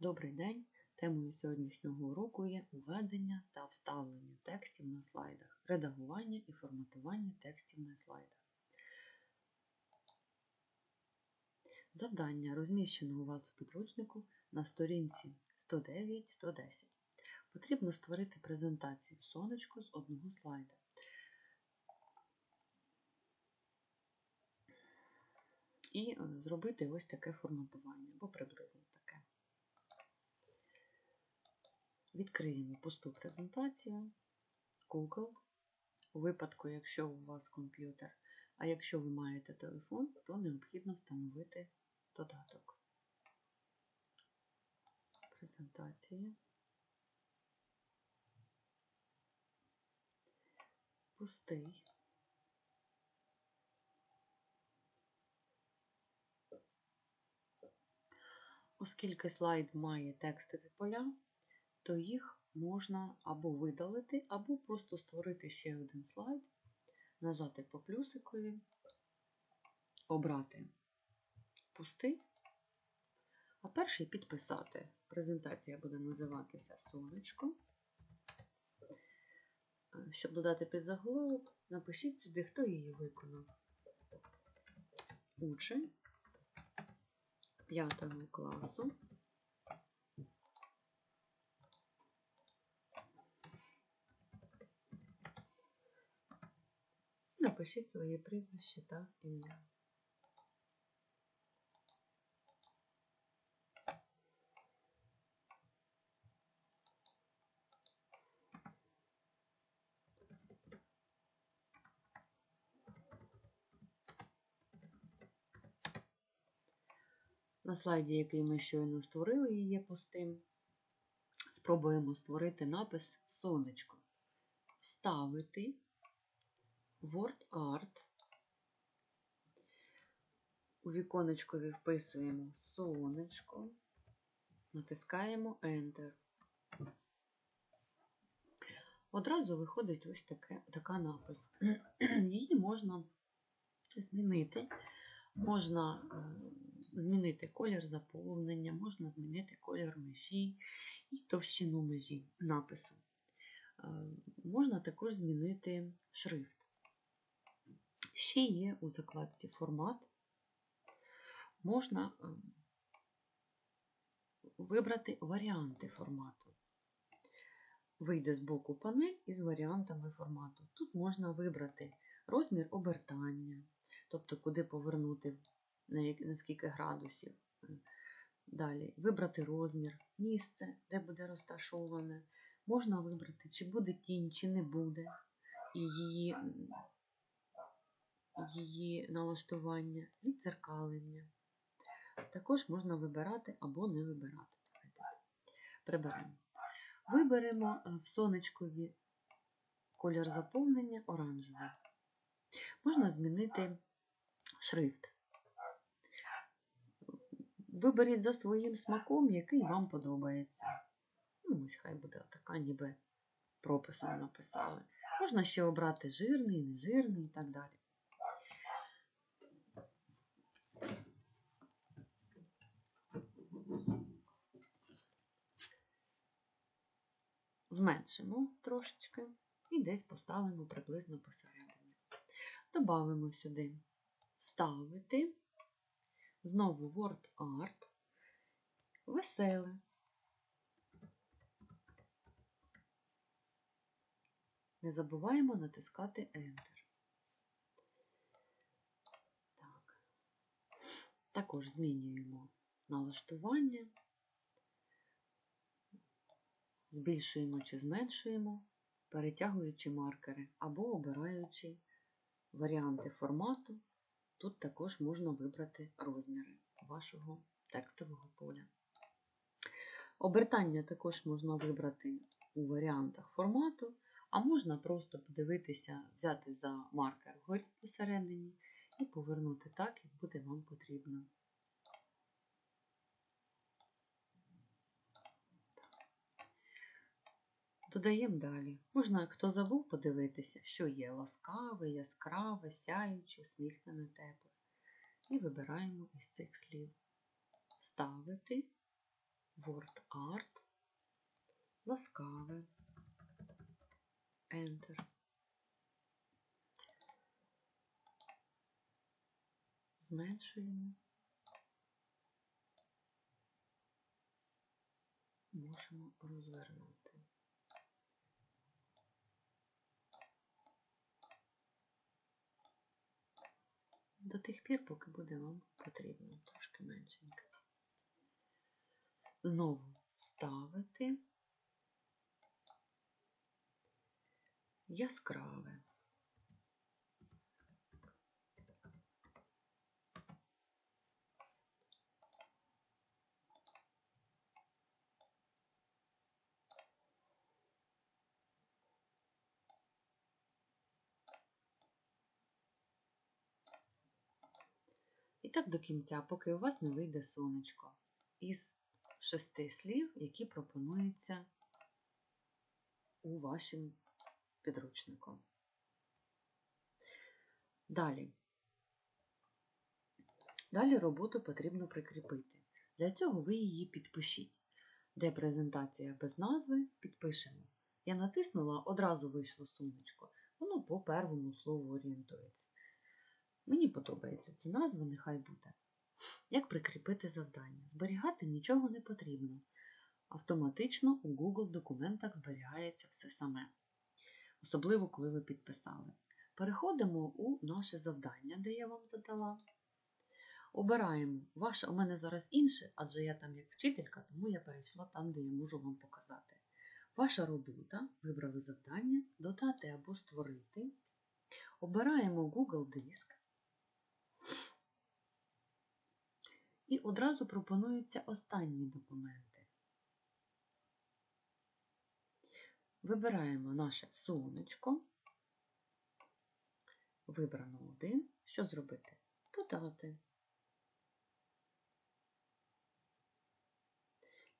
Добрий день! Темою сьогоднішнього уроку є введення та вставлення текстів на слайдах, редагування і форматування текстів на слайдах. Завдання розміщено у вас у підручнику на сторінці 109-110. Потрібно створити презентацію сонечко з одного слайда. І е, зробити ось таке форматування, або приблизно таке. Відкриємо пусту презентацію Google. У випадку, якщо у вас комп'ютер, а якщо ви маєте телефон, то необхідно встановити додаток. Презентація. Пустий. Оскільки слайд має текстові поля, то їх можна або видалити, або просто створити ще один слайд, нажати по плюсикові, обрати пустий, а перший підписати. Презентація буде називатися Сонечко. Щоб додати підзаголовок, напишіть сюди, хто її виконав. Учень 5 класу. Напишіть своє прізвище та ім'я. На слайді, який ми щойно створили, є пустим, спробуємо створити напис Сонечко. Вставити WordArt. У віконечкові вписуємо сонечко, натискаємо Enter. Одразу виходить ось таке, така напис. Її можна змінити. Можна е, змінити колір заповнення, можна змінити колір межі і товщину межі напису. Е, можна також змінити шрифт. Ще є у закладці формат. Можна е, вибрати варіанти формату. Вийде з боку панель із варіантами формату. Тут можна вибрати розмір обертання, тобто куди повернути на скільки градусів. Далі вибрати розмір, місце, де буде розташоване. Можна вибрати, чи буде тінь, чи не буде, і її її налаштування, відзеркалення. Також можна вибирати або не вибирати. Приберемо. Виберемо е, в сонечкові колір заповнення оранжевий. Можна змінити шрифт. Виберіть за своїм смаком, який вам подобається. Ну, Ось хай буде така, ніби прописом написали. Можна ще обрати жирний, нежирний і так далі. Зменшимо трошечки і десь поставимо приблизно посередині. Добавимо сюди ставити, знову WordArt, веселе. Не забуваємо натискати Enter. Так. Також змінюємо налаштування, збільшуємо чи зменшуємо, перетягуючи маркери або обираючи варіанти формату. Тут також можна вибрати розміри вашого текстового поля. Обертання також можна вибрати у варіантах формату, а можна просто подивитися, взяти за маркер вгорі посередині і повернути так, як буде вам потрібно. Додаємо далі. Можна, хто забув, подивитися, що є ласкаве, яскраве, сяюче, усміхнене, тепле. І вибираємо із цих слів. Вставити Word Art, ласкаве, Enter. Зменшуємо. Можемо розвернути. До тих пір, поки буде вам потрібно трошки меншенько. Знову ставити яскраве. Так до кінця, поки у вас не вийде сонечко із шести слів, які пропонуються у вашим підручником. Далі. Далі роботу потрібно прикріпити. Для цього ви її підпишіть. Де презентація без назви, підпишемо. Я натиснула, одразу вийшло сонечко. Воно по первому слову орієнтується. Мені подобається ця назва, нехай буде. Як прикріпити завдання? Зберігати нічого не потрібно. Автоматично у Google документах зберігається все саме. Особливо, коли ви підписали. Переходимо у наше завдання, де я вам задала. Обираємо ваше, у мене зараз інше, адже я там як вчителька, тому я перейшла там, де я можу вам показати. Ваша робота, вибрали завдання, додати або створити. Обираємо Google Диск. І одразу пропонуються останні документи. Вибираємо наше сонечко. Вибрано один. Що зробити? Додати.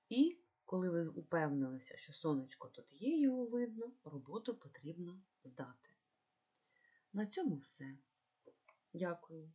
І коли ви упевнилися, що сонечко тут є, його видно, роботу потрібно здати. На цьому все. Дякую.